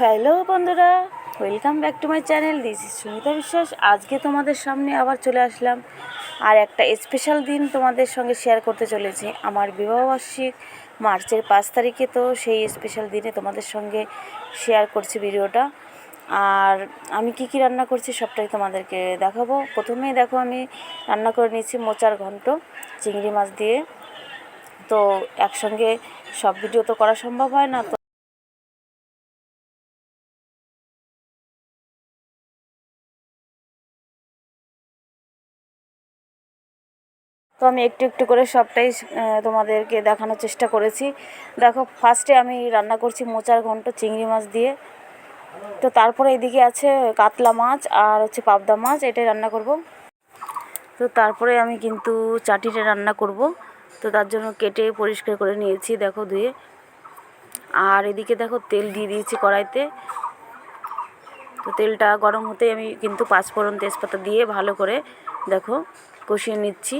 Hello বন্ধুরা, welcome back to my channel, this is Sumita Biswas. আজকে তোমাদের সামনে আবার চলে আসলাম। আর একটা স্পেশাল দিন তোমাদের সঙ্গে শেয়ার করতে চলেছি। আমার বিবাহবার্ষিক মার্চের পাঁচ তারিখে, তো সেই স্পেশাল দিনে তোমাদের সঙ্গে শেয়ার করছি ভিডিওটা। আর আমি কি কি রান্না করছি সবটাই তোমাদেরকে দেখাবো। প্রথমেই দেখো, আমি রান্না করে নিয়েছি মোচার ঘন্ট, চিংড়ি মাছ দিয়ে। তো একসঙ্গে সব ভিডিও তো করা সম্ভব হয় না, তো তো আমি একটু একটু করে সবটাই তোমাদেরকে দেখানোর চেষ্টা করেছি। দেখো ফার্স্টে আমি রান্না করছি মোচার ঘন্ট চিংড়ি মাছ দিয়ে। তো তারপরে এদিকে আছে কাতলা মাছ আর হচ্ছে পাবদা মাছ, এটাই রান্না করব। তো তারপরে আমি কিন্তু চাটিটা রান্না করব। তো তার জন্য কেটে পরিষ্কার করে নিয়েছি, দেখো ধুয়ে। আর এদিকে দেখো তেল দিয়ে দিয়েছি কড়াইতে। তো তেলটা গরম হতেই আমি কিন্তু পাঁচফোড়ন তেজপাতা দিয়ে ভালো করে, দেখো, কষিয়ে নিচ্ছি।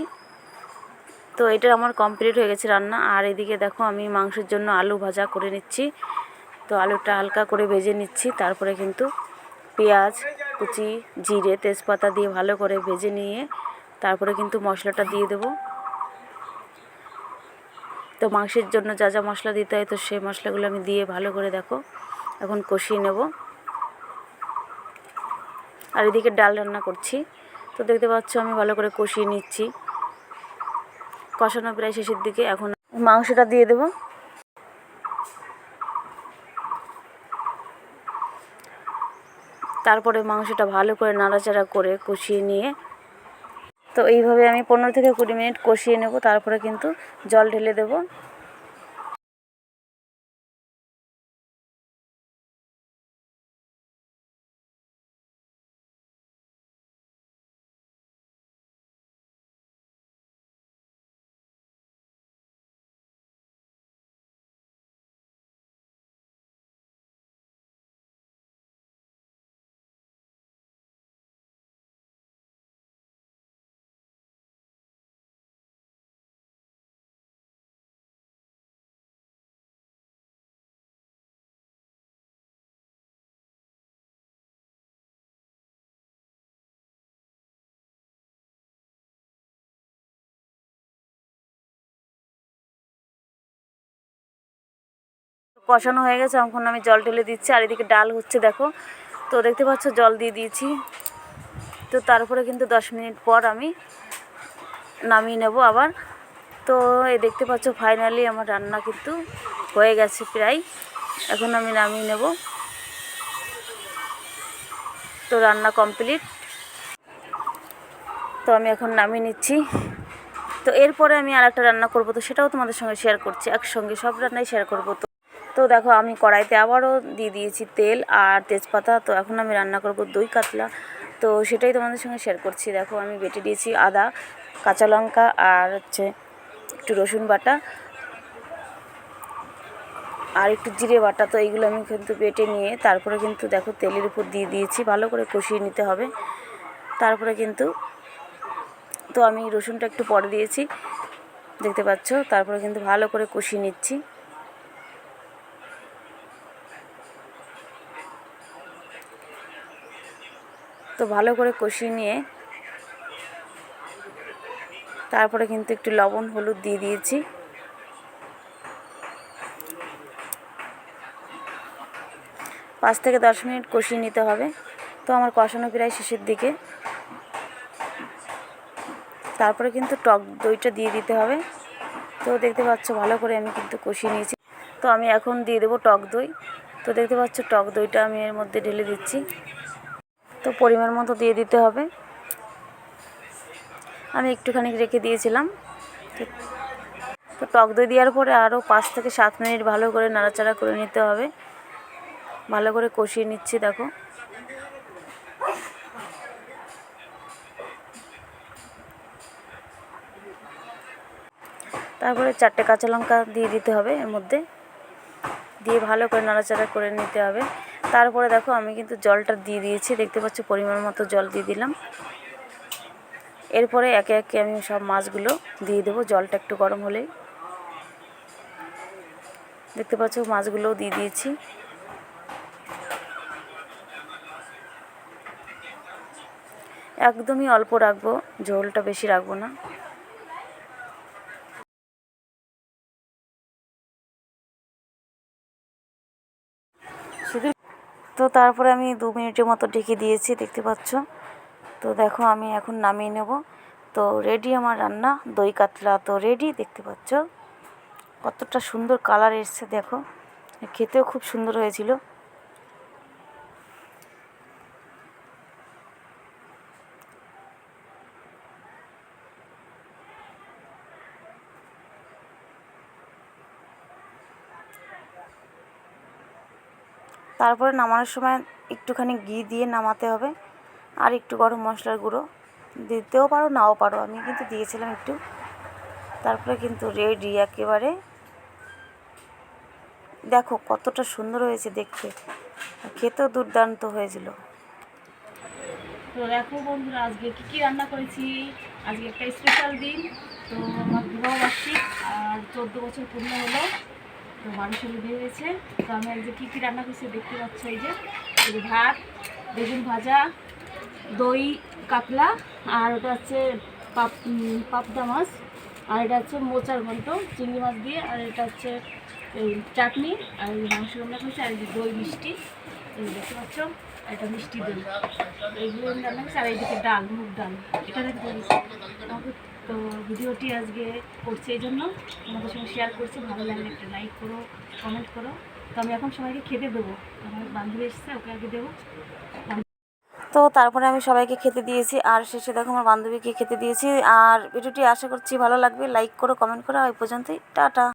তো এটা আমার কমপ্লিট হয়ে গেছে রান্না। আর এদিকে দেখো আমি মাংসের জন্য আলু ভাজা করে নিচ্ছি। তো আলুটা হালকা করে ভেজে নিচ্ছি। তারপরে কিন্তু পেঁয়াজ, কুচি, জিরে, তেজপাতা দিয়ে ভালো করে ভেজে নিয়ে তারপরে কিন্তু মশলাটা দিয়ে দেবো। তো মাংসের জন্য যা যা মশলা দিতে হয় তো সেই মশলাগুলো আমি দিয়ে ভালো করে দেখো এখন কষিয়ে নেব। আর এদিকে ডাল রান্না করছি। তো দেখতে পাচ্ছ আমি ভালো করে কষিয়ে নিচ্ছি। কষানো প্রায় শেষের দিকে, এখন মাংসটা দিয়ে দেব। তারপরে মাংসটা ভালো করে নাড়াচাড়া করে কষিয়ে নিয়ে, তো এইভাবে আমি পনেরো থেকে কুড়ি মিনিট কষিয়ে নেব, তারপরে কিন্তু জল ঢেলে দেবো। কষানো হয়ে গেছে, এখন আমি জল ঢেলে দিচ্ছি। আর এদিকে ডাল হচ্ছে, দেখো। তো দেখতে পাচ্ছ, জল দিয়ে দিয়েছি। তো তারপরে কিন্তু দশ মিনিট পর আমি নামিয়ে নেব আবার। তো এই দেখতে পাচ্ছ ফাইনালি আমার রান্না কিন্তু হয়ে গেছে প্রায়। এখন আমি নামিয়ে নেব। তো রান্না কমপ্লিট তো আমি এখন নামিয়ে নিচ্ছি। তো এরপরে আমি আর একটা রান্না করব, তো সেটাও তোমাদের সঙ্গে শেয়ার করছি। একসঙ্গে সব রান্নাই শেয়ার করব তো। তো দেখো আমি কড়াইতে আবারও দিয়ে দিয়েছি তেল আর তেজপাতা। তো এখন আমি রান্না করব দই কাতলা। তো সেটাই তোমাদের সঙ্গে শেয়ার করছি। দেখো আমি বেটে দিয়েছি আদা, কাঁচা লঙ্কা আর হচ্ছে একটু রসুন বাটা আর একটু জিরে বাটা। তো এইগুলো আমি কিন্তু বেটে নিয়ে তারপরে কিন্তু দেখো তেলের উপর দিয়ে দিয়েছি। ভালো করে কষিয়ে নিতে হবে। তারপরে কিন্তু তো আমি রসুনটা একটু পরে দিয়েছি। দেখতে পাচ্ছ? তারপরে কিন্তু ভালো করে কষিয়ে নিচ্ছি। তো ভালো করে কষিয়ে নিয়ে তারপরে কিন্তু একটু লবণ, হলুদ দিয়ে দিয়েছি। পাঁচ থেকে দশ মিনিট কষিয়ে নিতে হবে। তো আমার কষানো প্রায় শেষের দিকে। তারপরে কিন্তু টক দইটা দিয়ে দিতে হবে। তো দেখতে পাচ্ছ ভালো করে আমি কিন্তু কষিয়ে নিয়েছি। তো আমি এখন দিয়ে দেবো টক দই। তো দেখতে পাচ্ছ টক দইটা আমি এর মধ্যে ঢেলে দিচ্ছি। তো পরিমাণ মতো দিয়ে দিতে হবে। আমি একটুখানি রেখে দিয়েছিলাম। তো- টক দই দেওয়ার পরে আরও পাঁচ থেকে সাত মিনিট ভালো করে নাড়াচাড়া করে নিতে হবে। ভালো করে কষিয়ে নিচ্ছি, দেখো। তারপরে চারটে কাঁচা লঙ্কা দিয়ে দিতে হবে এর মধ্যে। দিয়ে ভালো করে নাড়াচাড়া করে নিতে হবে। তারপরে দেখো আমি কিন্তু জলটা দিয়ে দিয়েছি, দেখতে পাচ্ছ পরিমাণ মতো জল দিয়ে দিলাম। এরপরে একে একে আমি সব মাছগুলো দিয়ে দেবো, জলটা একটু গরম হলেই। দেখতে পাচ্ছ মাছগুলোও দিয়ে দিয়েছি। একদমই অল্প রাখব, ঝোলটা বেশি রাখব না। তো তারপরে আমি দু মিনিটের মতো ঢেকে দিয়েছি, দেখতে পাচ্ছ। তো দেখো আমি এখন নামিয়ে নেব। তো রেডি আমার রান্না, দই কাতলা তো রেডি দেখতে পাচ্ছ। কতটা সুন্দর কালার এসছে, দেখো। খেতেও খুব সুন্দর হয়েছিল। তারপরে নামানোর সময় একটুখানি ঘি দিয়ে নামাতে হবে। আর একটু গরম মশলার গুঁড়ো। দিতেও পারো, নাও পারো। আমি কিন্তু দিয়েছিলাম একটু। তারপরে কিন্তু রেডি একেবারে। দেখো কতটা সুন্দর হয়েছে দেখতে। খেতেও দুর্দান্ত হয়েছিল। তো দেখো বন্ধুরা, আজকে কী কী রান্না করেছি? আজকে একটা স্পেশাল দিন। তো আমার আর চোদ্দ বছর পূর্ণ হলো। তো মানুষের বিয়ে হয়েছে তো আমি আজকে কী কী রান্না করছি দেখতে পাচ্ছ এই যে ভাত, বেগুন ভাজা, দই, কাতলা, আর ওটা হচ্ছে পাপ পাবদা মাছ, আর এটা হচ্ছে মোচার ঘন্ট, চিংড়ি মাছ দিয়ে, আর এটা হচ্ছে এই চাটনি, আর এই মাংস রান্না করছি, আর এই দই মিষ্টি, এই দেখতে পাচ্ছ এটা মিষ্টি দই। এইগুলো রান্না করছি, আর এইদিকে ডাল, মুগ ডাল, এটা দেখতে আমাকে তো ভিডিওটি আজকে করছি, এই জন্য তোমাদের সঙ্গে শেয়ার করছি। ভালো লাগলে একটা লাইক করো কমেন্ট করো। তো আমি এখন সবাইকে খেতে দেবো। আমার বান্ধবী এসেছে, ওকে আগে দেবো। তো তারপরে আমি সবাইকে খেতে দিয়েছি। আর শেষে দেখো আমার বান্ধবীকে খেতে দিয়েছি। আর ভিডিওটি আশা করছি ভালো লাগবে। লাইক করো কমেন্ট করো। ওই পর্যন্তই। টাটা।